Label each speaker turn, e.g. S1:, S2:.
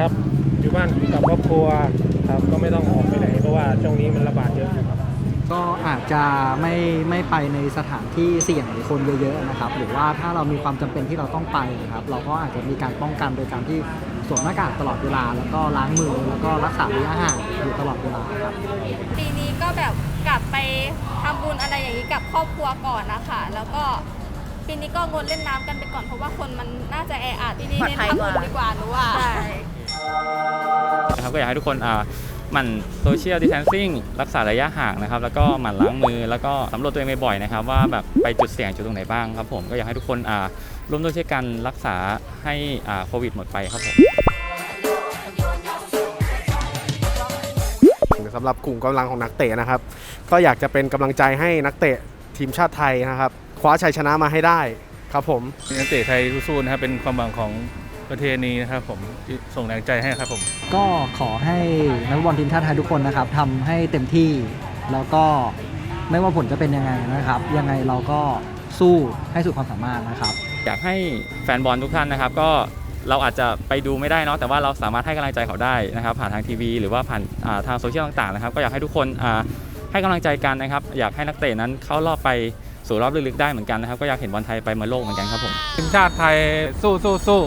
S1: ครับ อยู่บ้านกับครอบครัวครับก็ไม่ต้องออกไปไหนเพราะว่าช่วงนี้มันระบาดเยอะอยู่ครับ
S2: ก็อาจจะไม่ไม่ไปในสถานที่เสี่ยงหรือคนเยอะๆนะครับ หรือว่าถ้าเรามีความจำเป็นที่เราต้องไปนะครับ เราก็อาจจะมีการป้องกันโดยการที่สวมหน้ากากตลอดเวลา แล้วก็ล้างมือแล้วก็รักษาระยะห่างอยู่ตลอดเวลาครับ
S3: ปีนี้ก็แบบกลับไปทำบุญอะไรอย่างนี้กับครอบครัวก่อนนะคะ แล้วก็ ปีนี้ก็งดเล่นน้ำกันไปก่อนเพราะว่าคนมันน่าจะแออัดปีนี้
S4: ปลอด
S3: เน้น
S4: ภัย
S3: ทำ
S4: ก
S3: บุ
S4: ว่า
S3: ญดีกว่าหนูว่า
S5: นะครับก็อยากให้ทุกคนอ่าหมั่นโซเชียลดิส a ทนซิ่งรักษาระยะห่างนะครับ แล้วก็หมั่นล้างมือแล้วก็สำรวจตัวเองบ่อยๆนะครับ ว่าแบบไปจุดเสี่ยงจุดตรงไหนบ้างครับผมก็อยากให้ทุกคนอ่าร่วมด้วยช่วยกันรักษาให้อ่าโควิดหมดไปครับผม
S6: สำหรับกลุ่มกำลังของนักเตะนะครับ ก็อยากจะเป็นกำลังใจให้นักเตะทีมชาติไทยนะครับ คว้าชัยชนะมาให้ได้ครับผม
S7: นักเตะไทยสู้ๆนะครับเป็นความหวังของประเทศนี้นะครับผมที่ส่งแรงใจให้ครับผม
S2: ก็ขอให้นักบอลทีมชาติไทยทุกคนนะครับทำให้เต็มที่แล้วก็ไม่ว่าผลจะเป็นยังไงนะครับ ยังไงเราก็สู้ให้สุดความสามารถนะครับ
S5: อยากให้แฟนบอลทุกท่านนะครับ ก็เราอาจจะไปดูไม่ได้เนาะแต่ว่าเราสามารถให้กำลังใจเขาได้นะครับ ผ่านทางทีวี หรือว่าผ่านอ่าทางโซเชียลต่างๆนะครับ ก็อยากให้ทุกคนอ่าให้กำลังใจกันนะครับ อยากให้นักเตะนั้นเข้ารอบไป สู่รอบลึกๆได้เหมือนกันนะครับ ก็อยากเห็นบอลไทยไปมาโลกเหมือนกันครับผม
S7: ทีมชาติไทยสู้สู้สู้